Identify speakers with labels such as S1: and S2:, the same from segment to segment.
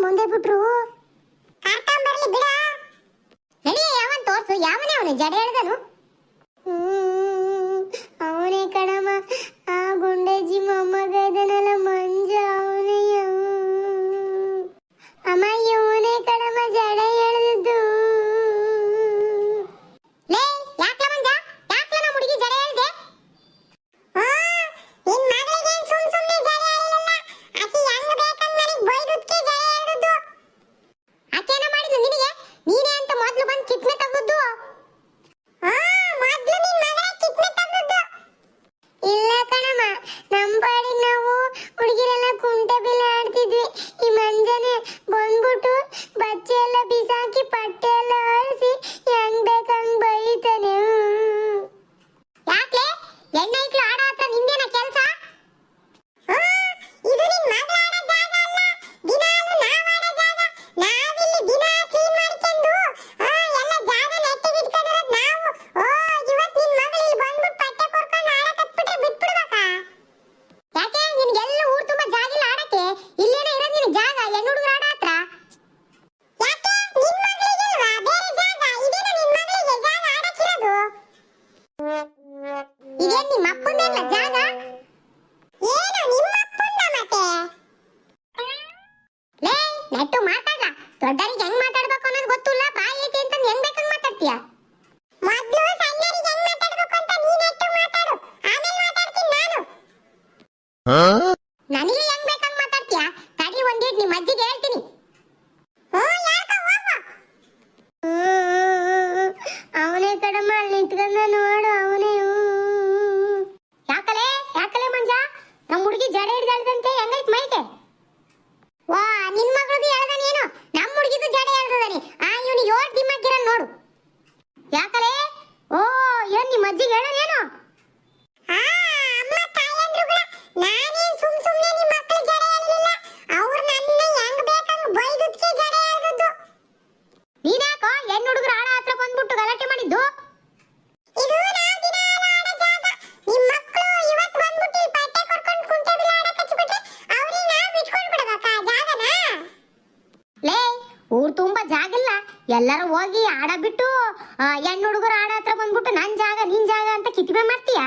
S1: ಮುಂದೆ ಬಿಟ್ರು. ಕಾರ್ತಾಂಬರ್ಲಿ ಬಿಡ. ನಡಿ ಯಾವನ್ ತೋರ್ಸು? ಯಾವನೇ ಅವನು? ಜಡೆ ಹೇಳ್ದನು Neto mata. ಊರ್ ತುಂಬಾ ಜಾಗ ಇಲ್ಲ. ಎಲ್ಲರೂ ಹೋಗಿ ಆಡ ಬಿಟ್ಟು ಹೆಣ್ಣು ಹುಡುಗರು ಆಡ ಹತ್ರ ಬಂದ್ಬಿಟ್ಟು ನನ್ ಜಾಗ ನಿನ್ ಜಾಗ ಅಂತ ಕಿತ್ಬೆ ಮಾಡ್ತೀಯಾ?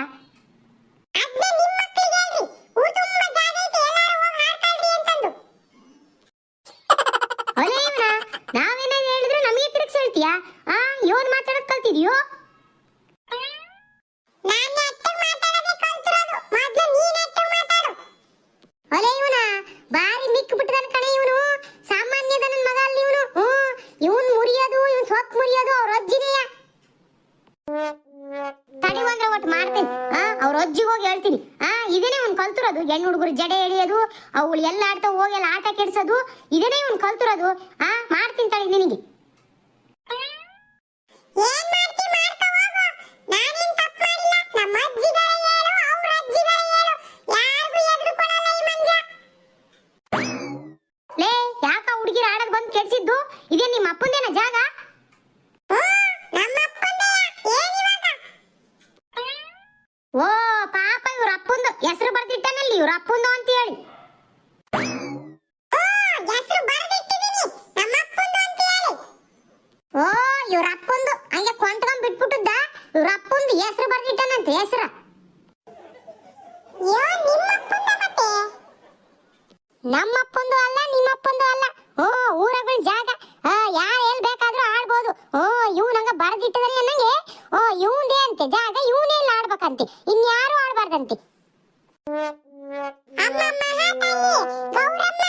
S1: ನಾವೇನಾದ್ರು ಹೇಳಿದ್ರೆ ನಮಗೆ ತಿರುಗಿಸ್ ಹೇಳ್ತೀಯಾ? ಆ ಇವನ್ ಮಾತಾಡೋದ್ ಕಲ್ತಿದ್ಯೋ? ಕಲ್ತಿರೋದು ಇದನ್ನೇ ಇವ್ನು ಕಲ್ತಿರೋದು ಆ ಮಾಡ್ತೀನಿ ತಳಿ ನಿನಗೆ. ನಿಮ್ಮ ಜಾಗ? ಓ ಪಾಪ ಇವ್ರ ಅಪ್ಪಂದು ಹೆಸರು ಬರ್ದಿಟ್ಟನಲ್ಲಿ ಇವ್ರ ಅಪ್ಪಂದು ನಮ್ಮಪ್ಪಂದು ಅಲ್ಲ ನಿಮ್ಮಪ್ಪಂದು ಅಲ್ಲ. ಓ, ಊರಗಳ ಜಾಗ. ಯಾರು ಎಲ್ಲಿ ಬೇಕಾದ್ರೂ ಆಡ್ಬೋದು. ಓ ಇವನಂಗ ಬರೆದಿಟ್ಟದಲ್ಲಿ ಅನ್ನಂಗೆ? ಓ, ಇವನ್ದೇ ಅಂತೆ, ಜಾಗ ಇವನೇ ಇಲ್ಲಿ ಆಡ್ಬೇಕಂತೆ? ಇನ್ಯಾರು ಆಡ್ಬಾರ್ದಂತೆ? ಅಮ್ಮ ಮಹಾತಾಯಿ ಗೌರಮ್ಮ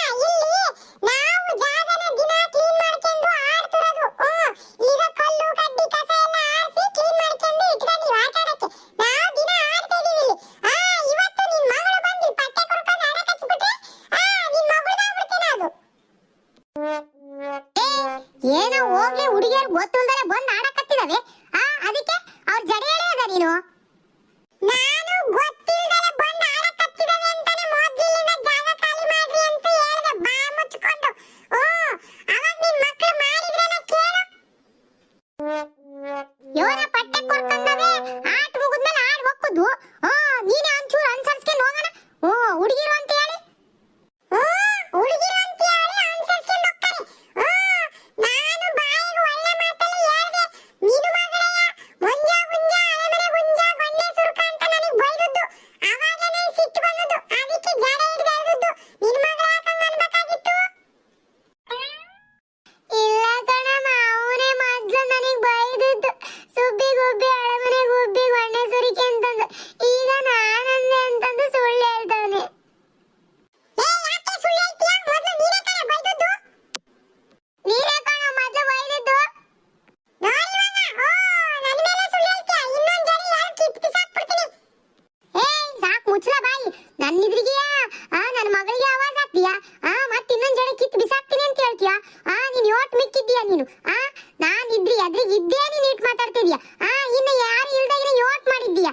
S1: ಆದ್ರೆ ಇದ್ದೇ ನೀನ್ ಇಟ್ ಮಾತಾಡ್ತಿದ್ಯಾ? ಆ ಇನ್ನ ಯಾರು ಇಲ್ದಾಗಿನ ಯೋಟ್ ಮಾಡಿದ್ದೀಯ?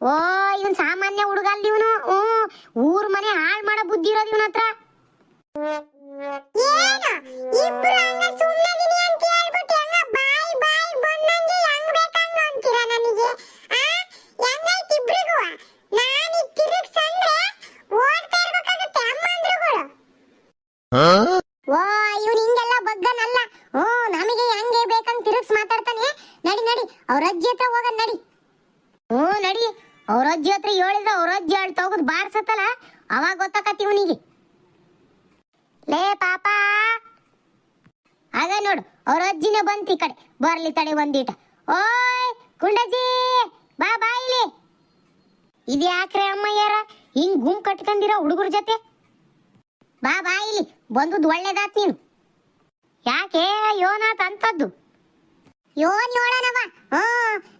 S1: ಓ ಇವನ್ ಸಾಮಾನ್ಯ ಹುಡುಗ ಅಲ್ಲ ಇವನು ಊರ್ ಮನೆ ಹಾಳ್ ಮಾಡೋ ಬುದ್ಧಿ ಇರೋದು ಇವನ ಹತ್ರ.
S2: Huh? ನೋಡು, ಅವ್ರ
S1: ಅಜ್ಜಿನ ಬಂತಿ ಕಡೆ. ಬರ್ಲಿ ತಡೆ ಒಂದೀಟ. ಓಯ್ ಕುಂಡಜ್ಜಿ ಬಾ ಬಾ ಇಲ್ಲಿ. ಇದ್ಯಾಕ್ರೆ ಅಮ್ಮಯ್ಯಾರ? ಹಿಂಗ್ ಗುಂಪ್ ಕಟ್ಕೊಂಡಿರೋ ಹುಡುಗರ ಜೊತೆ? ಬಾ ಬಾ ಇಲ್ಲಿ. ಬಂದು ಒಳ್ಳೇದಾತ್ ನೀನು. ಯಾಕೆ? ಯೋನಾಥ್ ಅಂತದ್ದು
S2: ಯೋನ್ ಯೋಳನವ ಹಾ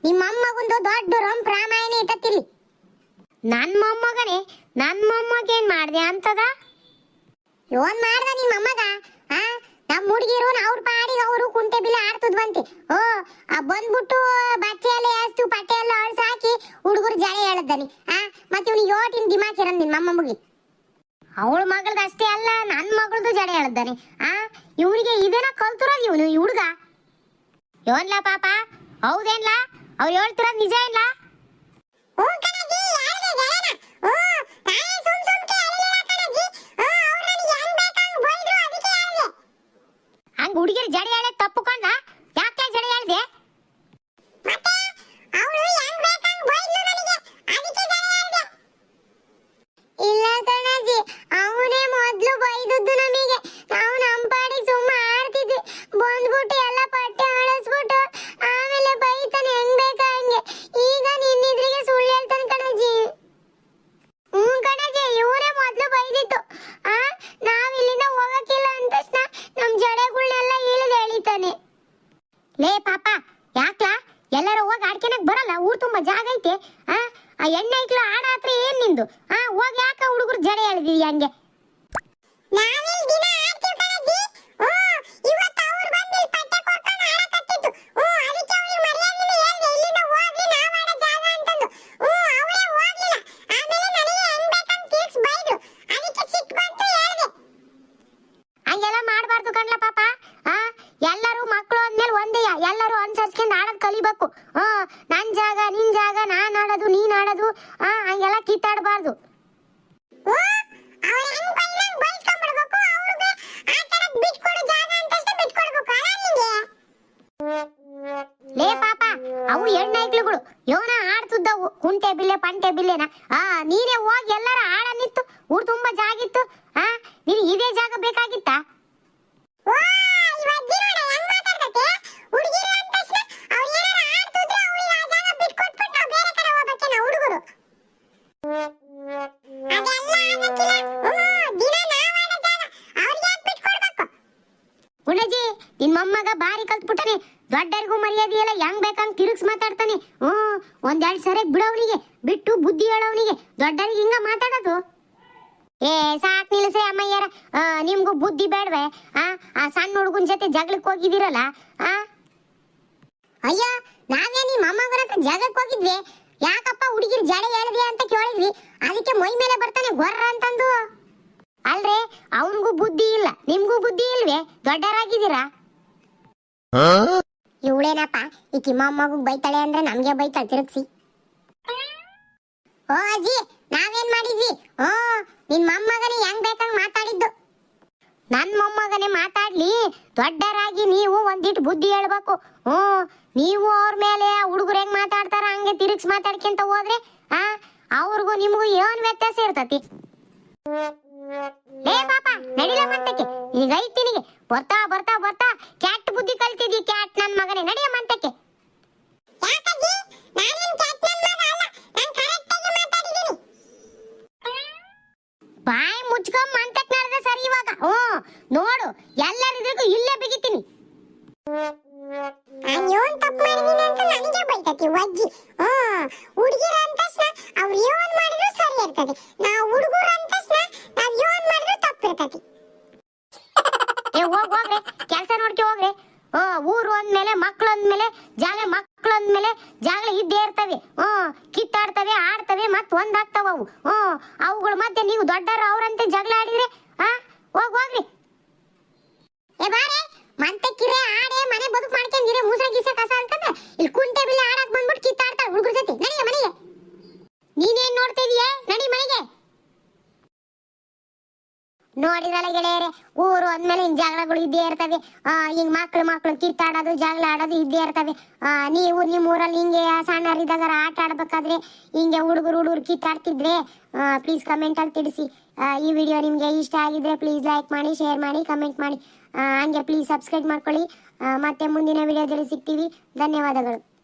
S2: ನಿಮ್ಮ ಅಮ್ಮಗೊಂದು ದೊಡ್ಡ ರಂಪ್ ರಾಮಾಯಣ ಇಟ್ಟತ್ತಿಲ್ಲಿ
S1: ನನ್ ಮೊಮ್ಮಗನೇ? ನನ್ ಮೊಮ್ಮಗೇನ್ ಮಾಡ್ದೆ ಅಂತದ?
S2: ಯೋನ್ ಮಾಡ್ದ ನಿಮ್ಮ ಅಮ್ಮಗ ಆ? ನಮ್ಮ ಹುಡುಗಿರು ಅವ್ರ ಪಾಡಿಗೆ ಅವರು ಕುಂಟೆ ಬಿಲ್ಲ ಆಡ್ತದ್ವಂತೆ. ಓ ಬಂದ್ಬಿಟ್ಟು ಬಚ್ಚೆ ಅಷ್ಟು ಪಟ್ಟೆ ಎಲ್ಲ ಅಳ್ಸ ಹಾಕಿ ಹುಡುಗರು ಜಳೆ ಹೇಳದ್ದಾನೆ ಆ, ಮತ್ತೆ ಇವ್ನಿಗೆ ಯೋಟಿನ ದಿಮಾಕ್ ಇರನ್ ಮುಗಿ ಅಮ್ಮಮ್ಮಗೆ
S1: ಅವಳ ಮಗಳದ ಅಷ್ಟೇ ಅಲ್ಲ ನನ್ನ ಮಗಳದು ಜಡೆ ಹೇಳ್ದಾನೆ ಆ, ಇವನಿಗೆ ಇದನ್ನ ಕಲ್ತಿರೋದು ಇವನು, ಈ ಹುಡುಗ. ಯೋನ್ಲ ಪಾಪ, ಹೌದೇನ್ಲಾ? ಅವ್ರು ಹೇಳ್ತಿರೋದು ನಿಜ ಇಲ್ಲ
S2: ಓ ಕಣಜಿ ಯಾರಿಗೆ ಜಳೆನ ಓ ನಾನೇ ಸುಮ್ ಸುಮ್ಕೆ ಹೇಳಿಲ್ಲ ಕಣಜಿ ಓ ಅವ್ರು ನನಗೆ ಹೆಂಗ್ ಬೇಕಂಗ್ ಬೈದ್ರು ಅದಕ್ಕೆ ಹೇಳಿದೆ
S1: ಹಂಗ ಹುಡುಗಿರ್ ಆಳೆ ದೊಡ್ಡರಿಗೂ ಮರ್ಯಾದೆ ಇಲ್ಲ, ಹೆಂಗ್ ಬೇಕಂಗ್ ತಿರುಗ್ಸ್ ಮಾತಾಡ್ತಾನೆ. ಹ್ಮ್ ಒಂದೆರಡು ಸರಿ ಬಿಡೋವನಿಗೆ ಬಿಟ್ಟು ಬುದ್ಧಿ ಹೇಳೋವನಿಗೆ ದೊಡ್ಡರಿಗೆ ಹಿಂಗ ಮಾತಾಡೋದು. ಏ, ಸಾಕ್ ನಿಲ್ಸೆ ಅಮ್ಮಯ್ಯರ. ನಿಮ್ಗೂ ಬುದ್ಧಿ ಬೇಡ್ವೆ. ಆ ಆ ಸಣ್ಣ ಹುಡುಗನ ಜೊತೆ ಜಗಳಕ್ಕೆ ಹೋಗಿದ್ದೀರಲ್ಲ, ಆ?
S2: ಅಯ್ಯ, ನಾವೇ ನಿಮ್ಮ ಅಮ್ಮಗರ ಹತ್ರ ಜಾಗಕ್ಕೆ ಹೋಗಿದ್ವಿ. ಯಾಕಪ್ಪ ಹುಡುಗಿರ್ ಜಡೆ ಹೇಳಿದ್ವಿ ಅಂತ ಕೇಳಿದ್ವಿ. ಅದಕ್ಕೆ ಮೈ ಮೇಲೆ ಬರ್ತಾನೆ ಗೊರ್ರ ಅಂತಂದು.
S1: ಅಲ್ರಿ, ಅವನಿಗೂ ಬುದ್ಧಿ ಇಲ್ಲ, ನಿಮ್ಗೂ ಬುದ್ಧಿ ಇಲ್ವೇ? ದೊಡ್ಡರಾಗಿದ್ದೀರಾ
S2: ಇವಳೇನಪ್ಪ ಈ ಕಿಮ್ಮಮ್ಮಗೂ ಬೈತಾಳೆ ಅಂದ್ರೆ ನಮ್ಗೆ ಬೈತಾಳೆ, ತಿರುಗ್ಸಿ. ಓ ಅಜ್ಜಿ, ನಾವೇನ್ ಮಾಡಿದ್ವಿ? ಓ, ನಿನ್ ಮೊಮ್ಮಗನೇ ಹೆಂಗ್ ಬೇಕಂಗ್ ಮಾತಾಡಿದ್ದು?
S1: ನನ್ ಮೊಮ್ಮಗನೇ ಮಾತಾಡ್ಲಿ, ದೊಡ್ಡರಾಗಿ ನೀವು ಒಂದಿಟ್ಟು ಬುದ್ಧಿ ಹೇಳ್ಬೇಕು. ಹ್ಮ್ ನೀವು ಅವ್ರ ಮೇಲೆ ಹುಡುಗರು ಹೆಂಗ್ ಮಾತಾಡ್ತಾರ, ಹಂಗೆ ತಿರುಗ್ಸ್ ಮಾತಾಡ್ಕೊಂತ ಹೋದ್ರೆ, ಆ, ಅವ್ರಿಗೂ ನಿಮಗೂ ಏನ್ ವ್ಯತ್ಯಾಸ ಇರ್ತತಿ? ಲೇ ಪಾಪ ನಡಿಲ ಮಂತಕ್ಕೆ. ಈಗ ಐತಿನಿಗೆ ಬರ್ತಾ ಬರ್ತಾ ಬರ್ತಾ ಕ್ಯಾಟ್ ಬುದ್ಧಿ ಕಲ್ತಿದ್ದಿ ಕ್ಯಾಟ್ ನನ್ ಮಗನೇ. ನಡಿಯ ಮಂತಕ್ಕೆ.
S2: ಬಾಯ್ ನಾನೇನ್
S1: ಮುಚ್ಕೊಂಡ್ ಮಂತಕ್ ನಡೆದ ಸರಿ ಇವಾಗ. ಓ ನೋಡು ಎಲ್ಲರಿದ್ರಿಗೂ ಇಲ್ಲೇ ಬಿಗಿತೀನಿ.
S2: ಆ ಏನ್ ತಪ್ಪು ಮಾಡಿದೀನಿ ಅಂತ ನನಗೆ ಬೈತತಿ ಅಜ್ಜಿ. ಹ್ಮ್ ಹುಡುಗಿರ ತಕ್ಷಣ ಅವ್ರು ಏನ್ ಮಾಡಿದ್ರು ಸರಿ ಇರ್ತದೆ. ನಾವು ಹುಡುಗರು ಏನ್
S1: ಏ, ಹೋಗ್ ಹೋಗ್ರೆ ಕೆಲಸ ನೋಡ್ಕೊ ಹೋಗ್ರೆ ಊರು ಅಂದ್ಮೇಲೆ, ಮಕ್ಳು ಅಂದ್ಮೇಲೆ, ಜಾಗ ಮಕ್ಳು ಅಂದ್ಮೇಲೆ, ಜಾಗ ಇದ್ದೇ ಇರ್ತವೆ. ಹ್ಮ್ ಕಿತ್ತಾಡ್ತವೆ, ಆಡ್ತವೆ ಮತ್ ಒಂದಾಗ್ತಾವ ಅವು. ಹ್ಮ್ ಅವುಗಳ ಮತ್ತೆ ನೀವು ದೊಡ್ಡವರು ಅವ್ರಂತೆ ಜಗಳ ಆಡಿದ್ರೆ ಹಾ ಹೋಗ್ ಹೋಗ್ರಿ
S3: ಏ ಬಾರೆ ಮಂತಕ್ಕಿರೆ ಆಡೆ, ಮನೆ ಬದುಕು ಮಾಡ್ಕೊಂಡಿರಿ ಮೂಸ ಗೀಸ ಕಸ ಅಂತಂದ್ರೆ, ಇಲ್ಲಿ ಕುಂಟೆ ಬಿಲ್ಲೆ ಆಡಕ್ ಬಂದ್ಬಿಟ್ಟು ಕಿತ್ತಾಡ್ತಾಳೆ ಹುಡುಗರ ಜೊತೆ. ನಡಿಯ ಮನೆಗೆ?
S1: ನೀನೇನ್ ನೋಡ್ತಾ ನಡಿ ಮನೆಗೆ. ನೋಡಿದ್ರಲ್ಲ ಗೆಳೆಯರೆ, ಊರು ಅಂದ್ಮೇಲೆ ಹಿಂಗ್ ಜಗಳಗಳು ಇದ್ದೇ ಇರ್ತವೆ. ಆ, ಹಿಂಗ್ ಮಕ್ಳು ಮಕ್ಳು ಕಿತ್ತಾಡೋದು ಜಗಳ ಆಡೋದು ಇದ್ದೇ ಇರ್ತವೆ. ಆ, ನೀವು ನಿಮ್ಮ ಊರಲ್ಲಿ ಹಿಂಗೆ ಸಣ್ಣರಿದ್ದಾಗ ಆಟ ಆಡ್ಬೇಕಾದ್ರೆ ಹಿಂಗೆ ಹುಡುಗರು ಹುಡುಗರು ಕಿತ್ತಾಡ್ತಿದ್ರೆ ಪ್ಲೀಸ್ ಕಮೆಂಟ್ ಅಲ್ಲಿ ತಿಳಿಸಿ. ಈ ವಿಡಿಯೋ ನಿಮ್ಗೆ ಇಷ್ಟ ಆಗಿದ್ರೆ ಪ್ಲೀಸ್ ಲೈಕ್ ಮಾಡಿ ಶೇರ್ ಮಾಡಿ ಕಮೆಂಟ್ ಮಾಡಿ. ಹಂಗೆ ಪ್ಲೀಸ್ ಸಬ್ಸ್ಕ್ರೈಬ್ ಮಾಡ್ಕೊಳ್ಳಿ. ಮತ್ತೆ ಮುಂದಿನ ವಿಡಿಯೋದಲ್ಲಿ ಸಿಗ್ತೀವಿ. ಧನ್ಯವಾದಗಳು.